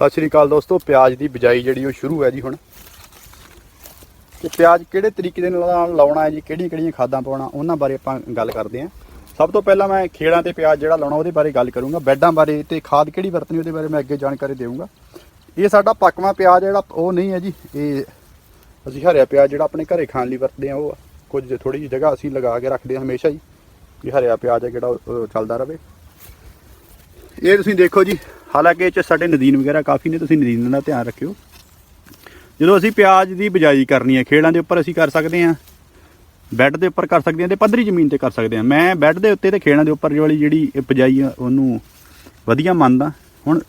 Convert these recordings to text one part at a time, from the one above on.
ਸਤਿ ਸ਼੍ਰੀ ਅਕਾਲ ਦੋਸਤੋ, ਪਿਆਜ਼ ਦੀ ਬਿਜਾਈ ਜਿਹੜੀ ਉਹ ਸ਼ੁਰੂ ਹੈ ਜੀ ਹੁਣ। ਤੇ ਪਿਆਜ਼ ਕਿਹੜੇ ਤਰੀਕੇ ਦੇ ਨਾਲ ਲਾਉਣਾ ਹੈ ਜੀ ਕਿਹੜੀਆਂ ਕਿਹੜੀਆਂ ਖਾਦਾਂ ਪਾਉਣਾ, ਉਹਨਾਂ ਬਾਰੇ ਆਪਾਂ ਗੱਲ ਕਰਦੇ ਹਾਂ। ਸਭ ਤੋਂ ਪਹਿਲਾਂ ਮੈਂ ਖੇੜਾਂ ਤੇ ਪਿਆਜ਼ ਜਿਹੜਾ ਲਾਉਣਾ, ਉਹਦੇ ਬਾਰੇ ਗੱਲ ਕਰੂੰਗਾ। ਬੈੱਡਾਂ ਬਾਰੇ ਤੇ ਖਾਦ ਕਿਹੜੀ ਵਰਤਣੀ, ਉਹਦੇ ਬਾਰੇ ਮੈਂ ਅੱਗੇ ਜਾਣਕਾਰੀ ਦੇਵਾਂਗਾ ਇਹ ਸਾਡਾ ਪੱਕਵਾਂ ਪਿਆਜ਼ ਜਿਹੜਾ ਉਹ ਨਹੀਂ ਹੈ ਜੀ, ਇਹ ਅਸੀਂ ਹਰਿਆ ਪਿਆਜ਼ ਜਿਹੜਾ ਆਪਣੇ ਘਰੇ ਖਾਣ ਲਈ ਵਰਤਦੇ ਆ ਉਹ ਕੁਝ ਥੋੜੀ ਜਿਹੀ ਜਗ੍ਹਾ ਅਸੀਂ ਲਗਾ ਕੇ ਰੱਖਦੇ ਹਾਂ ਹਮੇਸ਼ਾ ਹੀ, ਵੀ ਹਰਿਆ ਪਿਆਜ਼ ਹੈ ਜਿਹੜਾ ਚੱਲਦਾ ਰਹੇ। ਇਹ ਤੁਸੀਂ ਦੇਖੋ ਜੀ, ਹਾਲਾਂਕਿ ਇਹ ਚ ਸਾਡੇ ਨਦੀਨ ਵਗੈਰਾ ਕਾਫੀ ਨੇ, ਤੁਸੀਂ ਨਦੀਨ ਦਾ ਧਿਆਨ ਰੱਖਿਓ। ਜਦੋਂ ਅਸੀਂ ਪਿਆਜ਼ ਦੀ ਬਿਜਾਈ ਕਰਨੀ ਹੈ, ਖੇੜਾਂ ਦੇ ਉੱਪਰ ਅਸੀਂ ਕਰ ਸਕਦੇ ਹਾਂ, ਬੈੱਡ ਦੇ ਉੱਪਰ ਕਰ ਸਕਦੇ ਹਾਂ ਤੇ ਪੱਧਰੀ ਜ਼ਮੀਨ ਤੇ ਕਰ ਸਕਦੇ ਹਾਂ। ਮੈਂ ਬੈੱਡ ਦੇ ਉੱਤੇ ਤੇ ਖੇੜਾਂ ਦੇ ਉੱਪਰ ਵਾਲੀ ਜਿਹੜੀ ਇਹ ਬਿਜਾਈ ਆ, ਉਹਨੂੰ ਵਧੀਆ ਮੰਨਦਾ। ਹੁਣ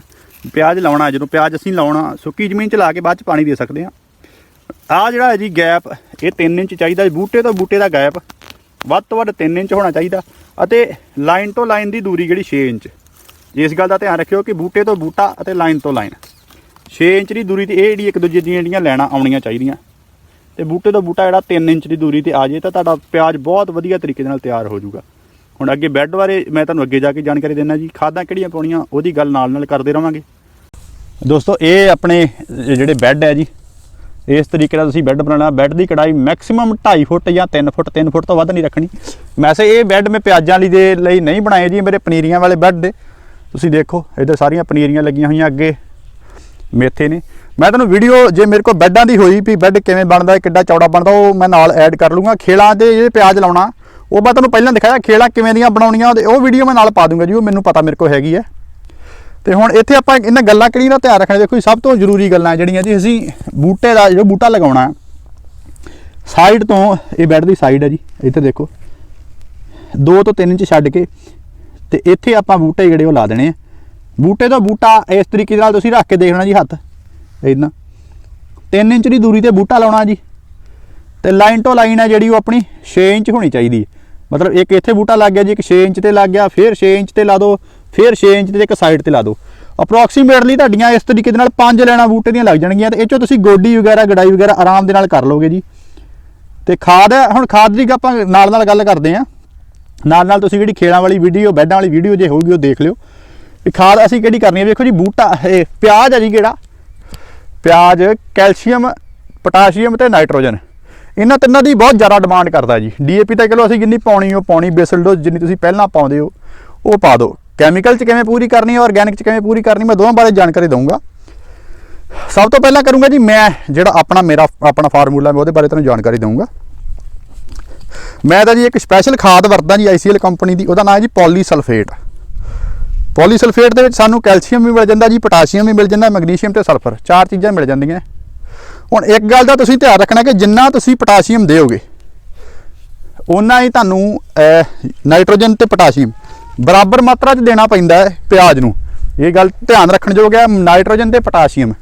ਪਿਆਜ਼ ਲਾਉਣਾ ਜਦੋਂ ਪਿਆਜ਼ ਅਸੀਂ ਲਾਉਣਾ, ਸੁੱਕੀ ਜ਼ਮੀਨ 'ਚ ਲਾ ਕੇ ਬਾਅਦ 'ਚ ਪਾਣੀ ਦੇ ਸਕਦੇ ਹਾਂ। ਆ ਜਿਹੜਾ ਹੈ ਜੀ ਗੈਪ, ਇਹ 3 ਇੰਚ ਚਾਹੀਦਾ, ਬੂਟੇ ਤੋਂ ਬੂਟੇ ਦਾ ਗੈਪ, ਵੱਧ ਤੋਂ ਵੱਧ 3 ਇੰਚ ਹੋਣਾ ਚਾਹੀਦਾ ਅਤੇ ਲਾਈਨ ਤੋਂ ਲਾਈਨ ਦੀ ਦੂਰੀ ਜਿਹੜੀ 6 ਇੰਚ। ਇਸ ਗੱਲ ਦਾ ਧਿਆਨ ਰੱਖਿਓ ਕਿ ਬੂਟੇ ਤੋਂ ਬੂਟਾ ਅਤੇ ਲਾਈਨ ਤੋਂ ਲਾਈਨ। 6 ਇੰਚ ਦੀ ਦੂਰੀ ਤੇ ਇਹ ਜਿਹੜੀ ਇੱਕ ਦੂਜੇ ਦੀਆਂ ਜਿਹੜੀਆਂ ਲੈਣਾ ਆਉਣੀਆਂ ਚਾਹੀਦੀਆਂ। ਤੇ ਬੂਟੇ ਤੋਂ ਬੂਟਾ ਜਿਹੜਾ 3 ਇੰਚ ਦੀ ਦੂਰੀ ਤੇ ਆ ਜੇ ਤਾਂ ਤੁਹਾਡਾ ਪਿਆਜ਼ ਬਹੁਤ ਵਧੀਆ ਤਰੀਕੇ ਨਾਲ ਤਿਆਰ ਹੋ ਜਾਊਗਾ। ਹੁਣ ਅੱਗੇ ਬੈੱਡ ਬਾਰੇ ਮੈਂ ਤੁਹਾਨੂੰ ਅੱਗੇ ਜਾ ਕੇ ਜਾਣਕਾਰੀ ਦੇਣਾ ਜੀ। ਖਾਦਾਂ ਕਿਹੜੀਆਂ ਪਾਉਣੀਆਂ, ਉਹਦੀ ਗੱਲ ਨਾਲ ਨਾਲ ਕਰਦੇ ਰਵਾਂਗੇ। ਦੋਸਤੋ, ਇਹ ਆਪਣੇ ਜਿਹੜੇ ਬੈੱਡ ਹੈ ਜੀ, ਇਸ ਤਰੀਕੇ ਨਾਲ ਤੁਸੀਂ ਬੈੱਡ ਬਣਾਉਣਾ। ਬੈੱਡ ਦੀ ਕੜਾਈ ਮੈਕਸਿਮਮ 2.5 ਫੁੱਟ ਜਾਂ 3 ਫੁੱਟ 3 ਫੁੱਟ ਤੋਂ ਵੱਧ ਨਹੀਂ ਰੱਖਣੀ। ਵੈਸੇ ਇਹ ਬੈੱਡ ਮੈਂ ਪਿਆਜ਼ਾਂ ਲਈ ਦੇ ਲਈ ਨਹੀਂ ਬਣਾਏ ਜੀ ਮੇਰੇ ਪਨੀਰੀਆਂ ਵਾਲੇ ਬੈੱਡ ਦੇ। ਤੁਸੀਂ ਦੇਖੋ ਇੱਧਰ ਸਾਰੀਆਂ ਪਨੀਰੀਆਂ ਲੱਗੀਆਂ ਹੋਈਆਂ ਅੱਗੇ। ਮੇਥੇ ਨੇ। ਮੈਂ ਤੁਹਾਨੂੰ ਵੀਡੀਓ ਜੇ ਮੇਰੇ ਕੋਲ ਬੈੱਡਾਂ ਦੀ ਹੋਈ ਵੀ ਬੈੱਡ ਕਿਵੇਂ ਬਣਦਾ, ਕਿੱਡਾ ਚੌੜਾ ਬਣਦਾ, ਉਹ ਮੈਂ ਨਾਲ ਐਡ ਕਰ ਲੂੰਗਾ ਖੇਲਾਂ ਦੇ ਜਿਹੜੇ ਪਿਆਜ਼ ਲਾਉਣਾ, ਉਹ ਮੈਂ ਤੁਹਾਨੂੰ ਪਹਿਲਾਂ ਦਿਖਾਇਆ, ਖੇਲਾਂ ਕਿਵੇਂ ਦੀਆਂ ਬਣਾਉਣੀਆਂ, ਉਹਦੇ- ਉਹ ਵੀਡੀਓ ਮੈਂ ਨਾਲ ਪਾ ਦੂੰਗਾ ਜੀ, ਉਹ ਮੈਨੂੰ ਪਤਾ ਮੇਰੇ ਕੋਲ ਹੈਗੀ ਹੈ। ਤੇ ਹੁਣ ਇੱਥੇ ਆਪਾਂ ਇਹਨਾਂ ਗੱਲਾਂ ਕਿਹੜੀਆਂ ਦਾ ਧਿਆਨ ਰੱਖਣਾ, ਦੇਖੋ ਜੀ, ਸਭ ਤੋਂ ਜ਼ਰੂਰੀ ਗੱਲਾਂ ਜਿਹੜੀਆਂ ਜੀ, ਅਸੀਂ ਬੂਟੇ ਦਾ, ਜਿਹੜਾ ਬੂਟਾ ਲਗਾਉਣਾ ਸਾਈਡ ਤੋਂ, ਇਹ ਬੈੱਡ ਦੀ ਸਾਈਡ ਹੈ ਜੀ, ਇੱਥੇ ਦੇਖੋ। 2 ਤੋਂ 3 ਇੰਚ ਛੱਡ ਕੇ ਤੇ ਇੱਥੇ ਆਪਾਂ ਬੂਟੇ ਜਿਹੜੇ ਉਹ ਲਾ ਦੇਣੇ ਆ। ਬੂਟੇ ਤੋਂ ਬੂਟਾ ਇਸ ਤਰੀਕੇ ਨਾਲ ਤੁਸੀਂ ਰੱਖ ਕੇ ਦੇਖਣਾ ਜੀ ਹੱਥ। ਇਦਾਂ 3 ਇੰਚ ਦੀ ਦੂਰੀ ਤੇ ਬੂਟਾ ਲਾਉਣਾ ਜੀ। ਤੇ ਲਾਈਨ ਤੋਂ ਲਾਈਨ ਹੈ ਜਿਹੜੀ ਉਹ ਆਪਣੀ 6 ਇੰਚ ਹੋਣੀ ਚਾਹੀਦੀ ਹੈ। ਮਤਲਬ ਇੱਕ ਇੱਥੇ ਬੂਟਾ ਲੱਗ ਗਿਆ ਜੀ, ਇੱਕ 6 ਇੰਚ ਤੇ ਲੱਗ ਗਿਆ, ਫਿਰ 6 ਇੰਚ ਤੇ ਲਾ ਦਿਓ ਫਿਰ 6 ਇੰਚ ਤੇ ਇੱਕ ਸਾਈਡ ਤੇ ਲਾ ਦਿਓ ਅਪਰੋਕਸੀਮੇਟਲੀ ਤੁਹਾਡੀਆਂ ਇਸ ਤਰੀਕੇ ਦੇ ਨਾਲ ਪੰਜ ਲੈਣਾ ਬੂਟੇ ਦੀਆਂ ਲੱਗ ਜਾਣਗੀਆਂ ਤੇ ਇਹ ਚੋਂ ਤੁਸੀਂ ਗੋਡੀ ਵਗੈਰਾ ਗੜਾਈ ਵਗੈਰਾ ਆਰਾਮ ਦੇ ਨਾਲ ਕਰ ਲਓਗੇ ਜੀ। ਤੇ ਖਾਦ ਹੈ, ਹੁਣ ਖਾਦ ਦੀ ਆਪਾਂ ਨਾਲ ਨਾਲ ਗੱਲ ਕਰਦੇ ਆਂ ਨਾਲ ਨਾਲ ਤੁਸੀਂ ਜਿਹੜੀ ਖੇਲਾਂ ਵਾਲੀ ਵੀਡੀਓ ਬੈੱਡਾਂ ਵਾਲੀ ਵੀਡੀਓ ਜੇ ਹੋਊਗੀ, ਉਹ ਦੇਖ ਲਿਓ। ਇਹ ਖਾਦ ਅਸੀਂ ਕਿਹੜੀ ਕਰਨੀ ਹੈ ਵੇਖੋ ਜੀ, ਬੂਟਾ, ਇਹ ਪਿਆਜ਼ ਹੈ ਜੀ ਕਿਹੜਾ? ਪਿਆਜ਼, ਕੈਲਸ਼ੀਅਮ, ਪੋਟਾਸ਼ੀਅਮ ਤੇ ਨਾਈਟ੍ਰੋਜਨ। ਇਹਨਾਂ ਤਿੰਨਾਂ ਦੀ ਬਹੁਤ ਜ਼ਿਆਦਾ ਡਿਮਾਂਡ ਕਰਦਾ ਜੀ। ਡੀਏਪੀ ਤਾਂ ਚਲੋ ਅਸੀਂ ਜਿੰਨੀ ਪਾਉਣੀ ਉਹ ਪਾਉਣੀ। ਬੇਸਲ ਡੋਜ਼ ਜਿੰਨੀ ਤੁਸੀਂ ਪਹਿਲਾਂ ਪਾਉਂਦੇ ਹੋ, ਉਹ ਪਾ ਦਿਓ। ਕੈਮੀਕਲ ਚ ਕਿਵੇਂ ਪੂਰੀ ਕਰਨੀ ਹੈ ਆਰਗੈਨਿਕ ਚ ਕਿਵੇਂ ਪੂਰੀ ਕਰਨੀ, ਮੈਂ ਦੋਵਾਂ ਬਾਰੇ ਜਾਣਕਾਰੀ ਦਊਂਗਾ। ਸਭ ਤੋਂ ਪਹਿਲਾਂ ਕਰੂੰਗਾ ਜੀ ਮੈਂ ਜਿਹੜਾ ਆਪਣਾ ਮੇਰਾ, ਆਪਣਾ ਫਾਰਮੂਲਾ ਮੈਂ ਉਹਦੇ ਬਾਰੇ ਤੁਹਾਨੂੰ ਜਾਣਕਾਰੀ ਦਊਂਗਾ। ਮੈਂ ਤਾਂ ਜੀ ਇੱਕ ਸਪੈਸ਼ਲ ਖਾਦ ਵਰਤਦਾ ਜੀ ਆਈਸੀਐਲ ਕੰਪਨੀ ਦੀ, ਉਹਦਾ ਨਾਮ ਹੈ ਜੀ ਪੋਲੀਸਲਫੇਟ ਪੋਲੀਸਲਫੇਟ ਦੇ ਵਿੱਚ ਸਾਨੂੰ ਕੈਲਸ਼ੀਅਮ ਵੀ ਮਿਲ ਜਾਂਦਾ ਜੀ, ਪੋਟਾਸ਼ੀਅਮ ਵੀ ਮਿਲ ਜਾਂਦਾ, ਮੈਗਨੀਸ਼ੀਅਮ ਤੇ ਸਲਫਰ, ਚਾਰ ਚੀਜ਼ਾਂ ਮਿਲ ਜਾਂਦੀਆਂ। ਹੁਣ ਇੱਕ ਗੱਲ ਦਾ ਤੁਸੀਂ ਧਿਆਨ ਰੱਖਣਾ ਕਿ ਜਿੰਨਾ ਤੁਸੀਂ ਪੋਟਾਸ਼ੀਅਮ ਦਿਓਗੇ ਉਹਨਾਂ ਹੀ ਤੁਹਾਨੂੰ ਨਾਈਟ੍ਰੋਜਨ ਤੇ ਪੋਟਾਸ਼ੀਅਮ, ਬਰਾਬਰ ਮਾਤਰਾ 'ਚ ਦੇਣਾ ਪੈਂਦਾ ਹੈ ਪਿਆਜ਼ ਨੂੰ। ਇਹ ਗੱਲ ਧਿਆਨ ਰੱਖਣ ਯੋਗ ਹੈ, ਨਾਈਟ੍ਰੋਜਨ ਤੇ ਪੋਟਾਸ਼ੀਅਮ,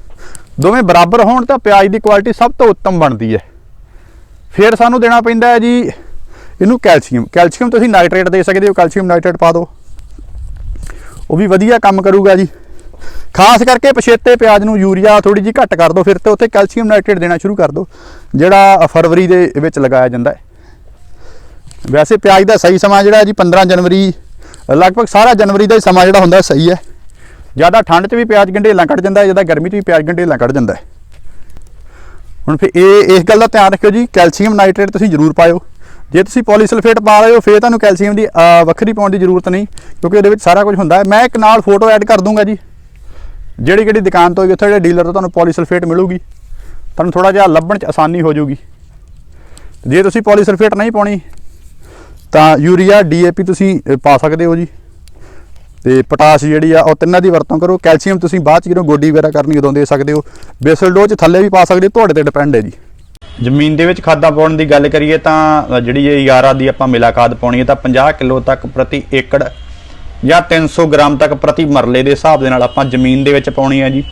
ਦੋਵੇਂ ਬਰਾਬਰ ਹੋਣ ਤਾਂ ਪਿਆਜ਼ ਦੀ ਕੁਆਲਿਟੀ ਸਭ ਤੋਂ ਉੱਤਮ ਬਣਦੀ ਹੈ। ਫਿਰ ਸਾਨੂੰ ਦੇਣਾ ਪੈਂਦਾ ਹੈ ਜੀ ਇਹਨੂੰ ਕੈਲਸ਼ੀਅਮ। ਕੈਲਸ਼ੀਅਮ ਤੁਸੀਂ ਨਾਈਟ੍ਰੇਟ ਦੇ ਸਕਦੇ ਹੋ, ਕੈਲਸ਼ੀਅਮ ਨਾਈਟ੍ਰੇਟ ਪਾ ਦਿਓ। ਉਹ ਵੀ ਵਧੀਆ ਕੰਮ ਕਰੂਗਾ ਜੀ। ਖਾਸ ਕਰਕੇ ਪਛੇਤੇ ਪਿਆਜ਼ ਨੂੰ ਯੂਰੀਆ ਥੋੜੀ ਜਿਹੀ ਘੱਟ ਕਰ ਦਿਓ ਫਿਰ ਤੇ ਉੱਥੇ ਕੈਲਸ਼ੀਅਮ ਨਾਈਟ੍ਰੇਟ ਦੇਣਾ ਸ਼ੁਰੂ ਕਰ ਦਿਓ, ਜਿਹੜਾ ਫਰਵਰੀ ਦੇ ਵਿੱਚ ਲਗਾਇਆ ਜਾਂਦਾ ਹੈ। ਵੈਸੇ ਪਿਆਜ਼ ਦਾ ਸਹੀ ਸਮਾਂ ਜਿਹੜਾ ਜੀ 15 ਜਨਵਰੀ, ਲਗਭਗ ਸਾਰਾ ਜਨਵਰੀ ਦਾ ਹੀ ਸਮਾਂ ਜਿਹੜਾ ਹੁੰਦਾ ਸਹੀ ਹੈ। ਜ਼ਿਆਦਾ ਠੰਡ 'ਚ ਵੀ ਪਿਆਜ਼ ਗੰਢੇਲਾਂ ਕੱਢ ਜਾਂਦਾ ਹੈ, ਜ਼ਿਆਦਾ ਗਰਮੀ 'ਚ ਵੀ ਪਿਆਜ਼ ਗੰਢੇਲਾਂ ਕੱਢ ਜਾਂਦਾ ਹੈ। ਹੁਣ ਫਿਰ ਇਹ, ਇਸ ਗੱਲ ਦਾ ਧਿਆਨ ਰੱਖਿਓ ਜੀ, ਕੈਲਸ਼ੀਅਮ ਨਾਈਟ੍ਰੇਟ ਤੁਸੀਂ ਜ਼ਰੂਰ ਪਾਇਓ। ਜੇ ਤੁਸੀਂ ਪੋਲੀਸਲਫੇਟ ਪਾ ਰਹੇ ਹੋ, ਫਿਰ ਤੁਹਾਨੂੰ ਕੈਲਸ਼ੀਅਮ ਦੀ ਵੱਖਰੀ ਪਾਉਣ ਦੀ ਜ਼ਰੂਰਤ ਨਹੀਂ, ਕਿਉਂਕਿ ਉਹਦੇ ਵਿੱਚ ਸਾਰਾ ਕੁਝ ਹੁੰਦਾ ਹੈ। ਮੈਂ ਇੱਕ ਨਾਲ ਫੋਟੋ ਐਡ ਕਰ ਦੂੰਗਾ ਜੀ। ਜਿਹੜੀ ਕਿਹੜੀ ਦੁਕਾਨ ਤੋਂ ਉੱਥੇ ਜਿਹੜੇ ਡੀਲਰ ਤੋਂ ਤੁਹਾਨੂੰ ਪੋਲੀਸਲਫੇਟ ਮਿਲੂਗੀ। ਤੁਹਾਨੂੰ ਥੋੜਾ ਜਿਹਾ ਲੱਭਣ 'ਚ ਆਸਾਨੀ ਹੋ ਜਾਊਗੀ। ਜੇ ਤੁਸੀਂ ਪੋਲੀਸਲਫੇਟ ਨਹੀਂ ਪਾਉਣੀ, ਤਾਂ ਯੂਰੀਆ ਡੀਏਪੀ ਤੁਸੀਂ ਪਾ ਸਕਦੇ ਹੋ ਜੀ। ਤੇ ਪੋਟਾਸ਼ ਜਿਹੜੀ ਆ ਉਹ ਤਿੰਨਾਂ ਦੀ ਵਰਤੋਂ ਕਰੋ। ਕੈਲਸ਼ੀਅਮ ਤੁਸੀਂ ਬਾਅਦ ਚ ਜਦੋਂ ਗੋਡੀ ਵਗੈਰਾ ਕਰਨੀ ਉਦੋਂ ਦੇ ਸਕਦੇ ਹੋ। ਬੇਸਲ ਡੋਜ਼ ਥੱਲੇ ਵੀ ਪਾ ਸਕਦੇ ਹੋ ਤੁਹਾਡੇ ਤੇ ਡਿਪੈਂਡ ਹੈ ਜੀ। ਜ਼ਮੀਨ ਦੇ ਵਿੱਚ ਖਾਦਾਂ ਪਾਉਣ ਦੀ ਗੱਲ ਕਰੀਏ ਤਾਂ ਜਿਹੜੀ ਇਹ 11 ਦੀ ਆਪਾਂ ਮਿਲਾ ਖਾਦ ਪਾਉਣੀ ਹੈ ਤਾਂ 50 ਕਿਲੋ ਤੱਕ ਪ੍ਰਤੀ ਏਕੜ ਜਾਂ 300 ਗ੍ਰਾਮ ਤੱਕ ਪ੍ਰਤੀ ਮਰਲੇ ਦੇ ਹਿਸਾਬ ਦੇ ਨਾਲ ਆਪਾਂ ਜ਼ਮੀਨ ਦੇ ਵਿੱਚ ਪਾਉਣੀ ਹੈ ਜੀ।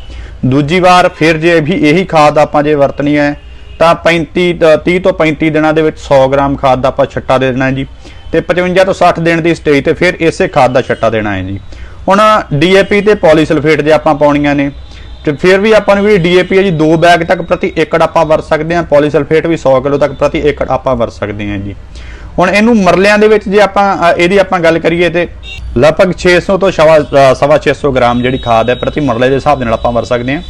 ਦੂਜੀ ਵਾਰ ਫਿਰ ਜੇ ਵੀ ਇਹੀ ਖਾਦ ਆਪਾਂ ਜੇ ਵਰਤਣੀ ਹੈ ਤਾਂ 35 ਅ, 30 ਤੋਂ 35 ਦਿਨਾਂ ਦੇ ਵਿੱਚ 100 ਗ੍ਰਾਮ ਖਾਦ ਦਾ ਆਪਾਂ ਛੱਟਾ ਦੇ ਦੇਣਾ ਜੀ। ਤੇ 55 ਤੋਂ 60 ਦਿਨ ਦੀ ਸਟੇਜ ਤੇ ਫਿਰ ਇਸੇ ਖਾਦ ਦਾ ਛੱਟਾ ਦੇਣਾ ਹੈ ਜੀ। ਹੁਣ ਡੀਏਪੀ ਤੇ ਪੋਲੀਸਲਫੇਟ ਜੇ ਆਪਾਂ ਪਾਉਣੀਆਂ ਨੇ ਤੇ ਫਿਰ ਵੀ ਆਪਾਂ ਨੂੰ ਵੀ ਡੀਏਪੀ ਹੈ ਜੀ 2 ਬੈਗ ਤੱਕ ਪ੍ਰਤੀ ਏਕੜ ਆਪਾਂ ਵਰਤ ਸਕਦੇ ਹਾਂ ਪੋਲੀਸਲਫੇਟ ਵੀ 100 ਕਿਲੋ ਤੱਕ ਪ੍ਰਤੀ ਏਕੜ ਆਪਾਂ ਵਰਤ ਸਕਦੇ ਹਾਂ ਜੀ। ਹੁਣ ਇਹਨੂੰ ਮਰਲਿਆਂ ਦੇ ਵਿੱਚ ਜੇ ਆਪਾਂ ਇਹਦੀ ਆਪਾਂ ਗੱਲ ਕਰੀਏ ਤੇ ਲਗਭਗ 600 ਤੋਂ ਸ਼ਵਾ ਅ, ਸਵਾ 600 ਗ੍ਰਾਮ ਜਿਹੜੀ ਖਾਦ ਹੈ ਪ੍ਰਤੀ ਮਰਲੇ ਦੇ ਹਿਸਾਬ ਦੇ ਨਾਲ ਆਪਾਂ ਵਰਤ ਸਕਦੇ ਹਾਂ।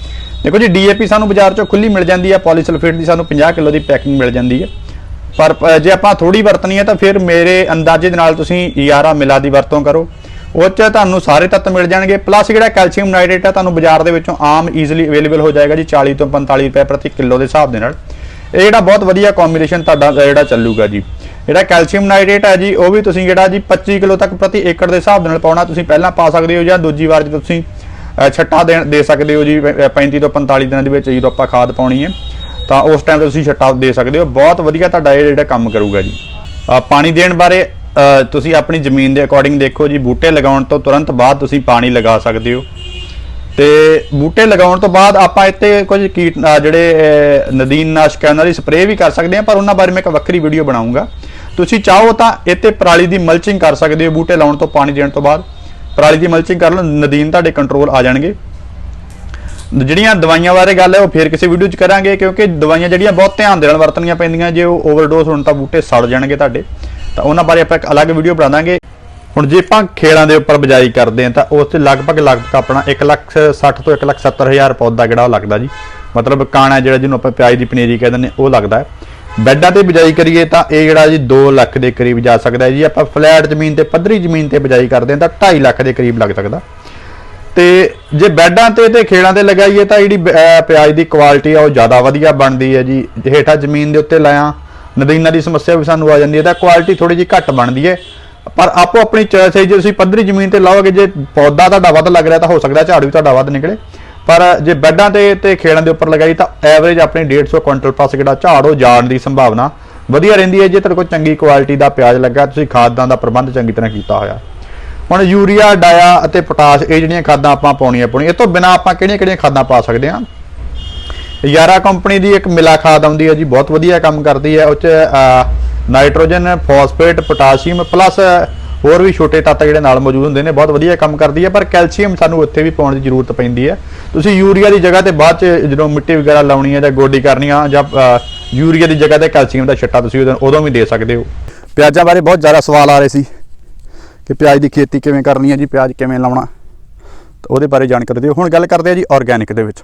ਦੇਖੋ ਜੀ ਡੀਏਪੀ ਸਾਨੂੰ ਬਾਜ਼ਾਰ ਚੋਂ ਖੁੱਲੀ ਮਿਲ ਜਾਂਦੀ ਹੈ ਪੋਲੀਸਲਫੇਟ ਦੀ ਸਾਨੂੰ 50 ਕਿਲੋ ਦੀ ਪੈਕਿੰਗ ਮਿਲ ਜਾਂਦੀ ਹੈ। ਪਰ ਜੇ ਆਪਾਂ ਥੋੜੀ ਵਰਤਣੀ ਹੈ ਤਾਂ ਫਿਰ ਮੇਰੇ ਅੰਦਾਜ਼ੇ ਦੇ ਨਾਲ ਤੁਸੀਂ 11 ਮਿਲਾ ਦੀ ਵਰਤੋਂ ਕਰੋ। ਉਹ 'ਚ ਤੁਹਾਨੂੰ ਸਾਰੇ ਤੱਤ ਮਿਲ ਜਾਣਗੇ ਪਲੱਸ ਜਿਹੜਾ ਕੈਲਸ਼ੀਅਮ ਨਾਈਟ੍ਰੇਟ ਹੈ ਤੁਹਾਨੂੰ ਬਾਜ਼ਾਰ ਦੇ ਵਿੱਚੋਂ ਆਮ ਈਜ਼ੀਲੀ ਅਵੇਲੇਬਲ ਹੋ ਜਾਏਗਾ ਜੀ 40 ਤੋਂ 45 ਰੁਪਏ ਪ੍ਰਤੀ ਕਿਲੋ ਦੇ ਹਿਸਾਬ ਦੇ ਨਾਲ। ਇਹ ਜਿਹੜਾ ਬਹੁਤ ਵਧੀਆ ਕੰਬੀਨੇਸ਼ਨ ਤੁਹਾਡਾ ਜਿਹੜਾ ਚੱਲੂਗਾ ਜੀ। ਜਿਹੜਾ ਕੈਲਸ਼ੀਅਮ ਨਾਈਟ੍ਰੇਟ ਹੈ ਜੀ ਉਹ ਵੀ ਤੁਸੀਂ ਜਿਹੜਾ ਜੀ 25 ਕਿਲੋ ਤੱਕ ਪ੍ਰਤੀ ਏਕੜ ਦੇ ਹਿਸਾਬ ਦੇ ਨਾਲ ਪਾਉਣਾ ਤੁਸੀਂ ਪਹਿਲਾਂ ਪਾ ਸਕਦੇ ਹੋ ਜਾਂ ਦੂਜੀ ਵਾਰ ਜਦੋਂ ਤੁਸੀਂ ਅ, ਛੱਟਾ ਦੇ ਦੇ ਸਕਦੇ ਹੋ ਜੀ ਅ, 35 ਤੋਂ 45 ਦਿਨਾਂ ਦੇ ਵਿੱਚ ਜਦੋਂ ਆਪਾਂ ਖਾਦ ਪਾਉਣੀ ਹੈ। ਤਾਂ ਉਸ ਟਾਈਮ ਤੇ ਤੁਸੀਂ ਛੱਟਾ ਦੇ ਸਕਦੇ ਹੋ। ਬਹੁਤ ਵਧੀਆ ਤੁਹਾਡਾ ਇਹ ਜਿਹੜਾ ਕੰਮ ਕਰੂਗਾ ਜੀ। ਪਾਣੀ ਦੇਣ ਬਾਰੇ ਤੁਸੀਂ ਆਪਣੀ ਜ਼ਮੀਨ ਦੇ ਅਕੋਰਡਿੰਗ ਦੇਖੋ ਜੀ, ਬੂਟੇ ਲਗਾਉਣ ਤੋਂ ਤੁਰੰਤ ਬਾਅਦ ਤੁਸੀਂ ਪਾਣੀ ਲਗਾ ਸਕਦੇ ਹੋ। ਤੇ ਬੂਟੇ ਲਗਾਉਣ ਤੋਂ ਬਾਅਦ ਆਪਾਂ ਇੱਥੇ ਕੁਝ ਕੀਟ ਜਿਹੜੇ ਨਦੀਨ ਨਦੀਨਨਾਸ਼ਕ ਹੈ ਸਪਰੇਅ ਵੀ ਕਰ ਸਕਦੇ ਹਾਂ, ਪਰ ਉਹਨਾਂ ਬਾਰੇ ਮੈਂ ਇੱਕ ਵੱਖਰੀ ਵੀਡੀਓ ਬਣਾਉਂਗਾ। ਤੁਸੀਂ ਚਾਹੋ ਤਾਂ ਇੱਥੇ ਪਰਾਲੀ ਦੀ ਮਲਚਿੰਗ ਕਰ ਸਕਦੇ ਹੋ, ਬੂਟੇ ਲਾਉਣ ਤੋਂ ਪਾਣੀ ਦੇਣ ਤੋਂ ਬਾਅਦ। ਪਰਾਲੀ ਦੀ ਮਲਚਿੰਗ ਕਰ ਲਓ, ਨਦੀਨ ਤੁਹਾਡੇ ਕੰਟਰੋਲ ਆ ਜਾਣਗੇ। ਜਿਹੜੀਆਂ ਦਵਾਈਆਂ ਬਾਰੇ ਗੱਲ ਹੈ, ਉਹ ਫੇਰ ਕਿਸੇ ਵੀਡੀਓ 'ਚ ਕਰਾਂਗੇ, ਕਿਉਂਕਿ ਦਵਾਈਆਂ ਜਿਹੜੀਆਂ ਬਹੁਤ ਧਿਆਨ ਦੇ ਨਾਲ ਵਰਤਣੀਆਂ ਪੈਂਦੀਆਂ, ਜੇ ਉਹ ਓਵਰਡੋਜ਼ ਹੋਣ ਤਾਂ ਬੂਟੇ ਸੜ ਜਾਣਗੇ ਤੁਹਾਡੇ। ਤਾਂ ਉਹਨਾਂ ਬਾਰੇ ਆਪਾਂ ਇੱਕ ਅਲੱਗ ਵੀਡੀਓ ਬਣਾ ਦਾਂਗੇ। ਹੁਣ ਜੇ ਆਪਾਂ ਖੇਲਾਂ ਦੇ ਉੱਪਰ ਬਜਾਈ ਕਰਦੇ ਹਾਂ, ਤਾਂ ਉਸ ਤੇ ਲਗਭਗ ਲਗਭਗ ਆਪਣਾ 1 ਲੱਖ 60 ਤੋਂ 1 ਲੱਖ 70 ਹਜ਼ਾਰ ਪੌਦਾ ਜਿਹੜਾ ਉਹ ਲੱਗਦਾ ਜੀ। ਮਤਲਬ ਕਾਣਾ ਜਿਹੜਾ ਜਿਹਨੂੰ ਆਪਾਂ ਪਿਆਜ਼ ਦੀ ਪਨੀਰੀ ਕਹਿੰਦੇ ਨੇ ਉਹ ਲੱਗਦਾ ਹੈ। ਬੈੱਡਾਂ ਤੇ ਬਿਜਾਈ ਕਰੀਏ ਤਾਂ ਇਹ ਜਿਹੜਾ ਜੀ 2 ਲੱਖ ਦੇ ਕਰੀਬ ਜਾ ਸਕਦਾ ਜੀ। ਆਪਾਂ ਫਲੈਟ ਜ਼ਮੀਨ ਤੇ, ਪੱਧਰੀ ਜ਼ਮੀਨ ਤੇ ਬਿਜਾਈ ਕਰਦੇ ਹਾਂ, ਤਾਂ 2.5 ਲੱਖ ਦੇ ਕਰੀਬ ਲੱਗ ਸਕਦਾ। ਤੇ ਜੇ ਬੈੱਡਾਂ ਤੇ ਤੇ ਖੇੜਾਂ ਤੇ ਲਗਾਈਏ ਤਾਂ ਜਿਹੜੀ ਬ- ਪਿਆਜ਼ ਦੀ ਕੁਆਲਿਟੀ ਆ ਉਹ ਜ਼ਿਆਦਾ ਵਧੀਆ ਬਣਦੀ ਹੈ ਜੀ। ਹੇਠਾਂ ਜ਼ਮੀਨ ਦੇ ਉੱਤੇ ਲਾਇਆ, ਨਦੀਨਾਂ ਦੀ ਸਮੱਸਿਆ ਵੀ ਸਾਨੂੰ ਆ ਜਾਂਦੀ ਹੈ, ਤਾਂ ਕੁਆਲਿਟੀ ਥੋੜੀ ਜਿਹੀ ਘੱਟ ਬਣਦੀ ਹੈ। ਪਰ ਆਪੋ ਆਪਣੀ ਚੋਇਸ ਹੈ, ਜੇ ਤੁਸੀਂ ਪੱਧਰੀ ਜ਼ਮੀਨ ਤੇ ਲਾਓਗੇ, ਜੇ ਪੌਦਾ ਤੁਹਾਡਾ ਵੱਧ ਲੱਗ ਰਿਹਾ ਤਾਂ ਹੋ ਸਕਦਾ ਝਾੜ ਵੀ ਤੁਹਾਡਾ ਵੱਧ ਨਿਕਲੇ। ਪਰ ਜੇ ਬੈੱਡਾਂ ਤੇ ਤੇ ਖੇੜਾਂ ਦੇ ਉੱਪਰ ਲਗਾਈ ਤਾਂ ਐਵਰੇਜ ਆਪਣੀ 150 ਕੁਇੰਟਲ ਪਲੱਸ ਜਿਹੜਾ ਝਾੜ, ਉਹ ਜਾਣ ਦੀ ਸੰਭਾਵਨਾ ਵਧੀਆ ਰਹਿੰਦੀ ਹੈ। ਜੇ ਤੁਹਾਡੇ ਕੋਲ ਚੰਗੀ ਕੁਆਲਿਟੀ ਦਾ ਪਿਆਜ਼ ਲੱਗਾ, ਤੁਸੀਂ ਖਾਦਾਂ ਦਾ ਪ੍ਰਬੰਧ ਚੰਗੀ ਤਰ੍ਹਾਂ ਕੀਤਾ ਹੋਇਆ। ਹੁਣ ਯੂਰੀਆ, ਡਾਇਆ ਅਤੇ ਪੋਟਾਸ਼, ਇਹ ਜਿਹੜੀਆਂ ਖਾਦਾਂ ਆਪਾਂ ਪਾਉਣੀਆਂ ਪਾਉਣੀਆਂ, ਇਹ ਤੋਂ ਬਿਨਾ ਆਪਾਂ ਕਿਹੜੀਆਂ ਕਿਹੜੀਆਂ ਖਾਦਾਂ ਪਾ ਸਕਦੇ ਹਾਂ? ਯਾਰਾ ਕੰਪਨੀ ਦੀ ਇੱਕ ਮਿਲਾ ਖਾਦ ਆਉਂਦੀ ਹੈ ਜੀ, ਬਹੁਤ ਵਧੀਆ ਕੰਮ ਕਰਦੀ ਹੈ, ਉਹ ਚ ਨਾਈਟ੍ਰੋਜਨ, ਫਾਸਫੇਟ, ਪੋਟਾਸ਼ੀਅਮ, ਪਲੱਸ ਹੋਰ ਵੀ ਛੋਟੇ ਤੱਤ ਜਿਹੜੇ ਨਾਲ ਮੌਜੂਦ ਹੁੰਦੇ ਨੇ, ਬਹੁਤ ਵਧੀਆ ਕੰਮ ਕਰਦੀ ਹੈ, ਪਰ ਕੈਲਸ਼ੀਅਮ ਸਾਨੂੰ ਉੱਥੇ ਵੀ ਪਾਉਣ ਦੀ ਜ਼ਰੂਰਤ ਪੈਂਦੀ ਹੈ। ਤੁਸੀਂ ਯੂਰੀਆ ਦੀ ਜਗ੍ਹਾ ਤੇ ਬਾਅਦ ਚ ਜਦੋਂ ਮਿੱਟੀ ਵਗੈਰਾ ਲਾਉਣੀ ਹੈ ਜਾਂ ਗੋਡੀ ਕਰਨੀ ਆ, ਜਾਂ ਯੂਰੀਆ ਦੀ ਜਗ੍ਹਾ ਤੇ ਕੈਲਸ਼ੀਅਮ ਦਾ ਛੱਟਾ ਤੁਸੀਂ ਉਦੋਂ ਉਦੋਂ ਵੀ ਦੇ ਸਕਦੇ ਹੋ। ਪਿਆਜ਼ਾਂ ਬਾਰੇ ਬਹੁਤ ਜ਼ਿਆਦਾ ਸਵਾਲ ਆ ਰਹੇ ਸੀ। ਕਿ ਪਿਆਜ਼ ਦੀ ਖੇਤੀ ਕਿਵੇਂ ਕਰਨੀ ਹੈ ਜੀ, ਪਿਆਜ਼ ਕਿਵੇਂ ਲਾਉਣਾ। ਤਾਂ ਉਹਦੇ ਬਾਰੇ ਜਾਣਕਾਰੀ ਦਿਓ। ਹੁਣ ਗੱਲ ਕਰਦੇ ਆ ਜੀ ਆਰਗੈਨਿਕ ਦੇ ਵਿੱਚ।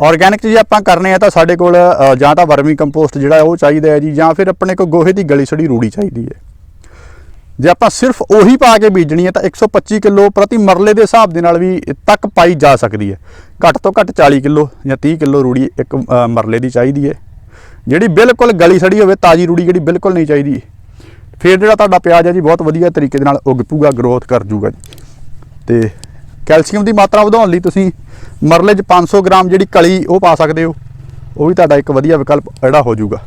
ਆਰਗੈਨਿਕ ਜੇ ਆਪਾਂ ਕਰਨੇ ਆ ਤਾਂ ਸਾਡੇ ਕੋਲ ਜਾਂ ਤਾਂ ਵਰਮੀ ਕੰਪੋਸਟ ਜਿਹੜਾ ਉਹ ਚਾਹੀਦਾ ਹੈ ਜੀ, ਜਾਂ ਫਿਰ ਆਪਣੇ ਕੋਲ ਗੋਹੇ ਦੀ ਗਲੀ ਸੜੀ ਰੂੜੀ ਚਾਹੀਦੀ ਹੈ। ਜੇ ਆਪਾਂ ਸਿਰਫ ਉਹੀ ਪਾ ਕੇ ਬੀਜਣੀ ਹੈ ਤਾਂ 125 ਕਿਲੋ ਪ੍ਰਤੀ ਮਰਲੇ ਦੇ ਹਿਸਾਬ ਦੇ ਨਾਲ ਵੀ ਤੱਕ ਪਾਈ ਜਾ ਸਕਦੀ ਹੈ। ਘੱਟ ਤੋਂ ਘੱਟ 40 ਕਿਲੋ ਜਾਂ 30 ਕਿਲੋ ਰੂੜੀ ਇੱਕ ਮਰਲੇ ਦੀ ਚਾਹੀਦੀ ਹੈ। ਜਿਹੜੀ ਬਿਲਕੁਲ ਗਲੀ ਸੜੀ ਹੋਵੇ, ਤਾਜੀ ਰੂੜੀ ਜਿਹੜੀ ਬਿਲਕੁਲ ਨਹੀਂ ਚਾਹੀਦੀ। ਫਿਰ ਜਿਹੜਾ ਤੁਹਾਡਾ ਪਿਆਜ਼ ਹੈ ਜੀ, ਬਹੁਤ ਵਧੀਆ ਤਰੀਕੇ ਦੇ ਨਾਲ ਉੱਗ ਪੂਗਾ ਗਰੋਥ ਕਰ ਜੂਗਾ ਜੀ। ਤੇ ਕੈਲਸ਼ੀਅਮ ਦੀ ਮਾਤਰਾ ਵਧਾਉਣ ਲਈ ਤੁਸੀਂ ਮਰਲੇ 'ਚ 500 ਗ੍ਰਾਮ ਜਿਹੜੀ ਕਲੀ ਉਹ ਪਾ ਸਕਦੇ ਹੋ। ਉਹ ਵੀ ਤੁਹਾਡਾ ਇੱਕ ਵਧੀਆ ਵਿਕਲਪ ਜਿਹੜਾ ਹੋ ਜਾਊਗਾ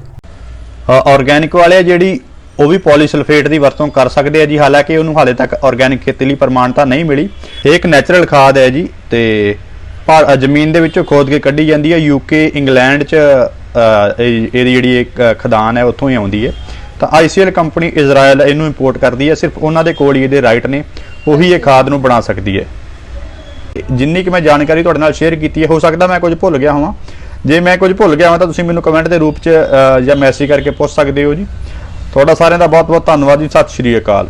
ਆਰਗੈਨਿਕ ਵਾਲੇ ਆ ਜਿਹੜੀ, ਉਹ ਵੀ ਪੋਲੀਸਲਫੇਟ ਦੀ ਵਰਤੋਂ ਕਰ ਸਕਦੇ ਆ ਜੀ। ਹਾਲਾਂਕਿ ਉਹਨੂੰ ਹਾਲੇ ਤੱਕ ਆਰਗੈਨਿਕ ਖੇਤੀ ਲਈ ਪ੍ਰਮਾਣਤਾ ਨਹੀਂ ਮਿਲੀ। ਇਹ ਇੱਕ ਨੈਚੁਰਲ ਖਾਦ ਹੈ ਜੀ ਤੇ ਭਾ- ਜ਼ਮੀਨ ਦੇ ਵਿੱਚੋਂ ਖੋਦ ਕੇ ਕੱਢੀ ਜਾਂਦੀ ਹੈ। ਯੂਕੇ ਇੰਗਲੈਂਡ 'ਚ ਇਹ- ਇਹਦੀ ਜਿਹੜੀ ਇੱਕ ਖਦਾਨ ਹੈ, ਉੱਥੋਂ ਹੀ ਆਉਂਦੀ ਹੈ। ਤਾਂ ਆਈਸੀਐਲ ਕੰਪਨੀ ਇਜ਼ਰਾਈਲ ਇਹਨੂੰ ਇੰਪੋਰਟ ਕਰਦੀ ਹੈ, ਸਿਰਫ ਉਹਨਾਂ ਦੇ ਕੋਲ ਹੀ ਇਹਦੇ ਰਾਈਟ ਨੇ, ਉਹੀ ਇਹ ਖਾਦ ਨੂੰ ਬਣਾ ਸਕਦੀ ਹੈ। ਜਿੰਨੀ ਕਿ ਮੈਂ ਜਾਣਕਾਰੀ ਤੁਹਾਡੇ ਨਾਲ ਸ਼ੇਅਰ ਕੀਤੀ ਹੈ, ਹੋ ਸਕਦਾ ਮੈਂ ਕੁਝ ਭੁੱਲ ਗਿਆ ਹੋਵਾਂ। ਜੇ ਮੈਂ ਕੁਝ ਭੁੱਲ ਗਿਆ ਹਾਂ ਤਾਂ ਤੁਸੀਂ ਮੈਨੂੰ ਕਮੈਂਟ ਦੇ ਰੂਪ 'ਚ ਜਾਂ ਮੈਸੇਜ ਕਰਕੇ ਪੁੱਛ ਸਕਦੇ ਹੋ ਜੀ। ਤੁਹਾਡਾ ਸਾਰਿਆਂ ਦਾ ਬਹੁਤ ਬਹੁਤ ਧੰਨਵਾਦ ਜੀ, ਸਤਿ ਸ਼੍ਰੀ ਅਕਾਲ।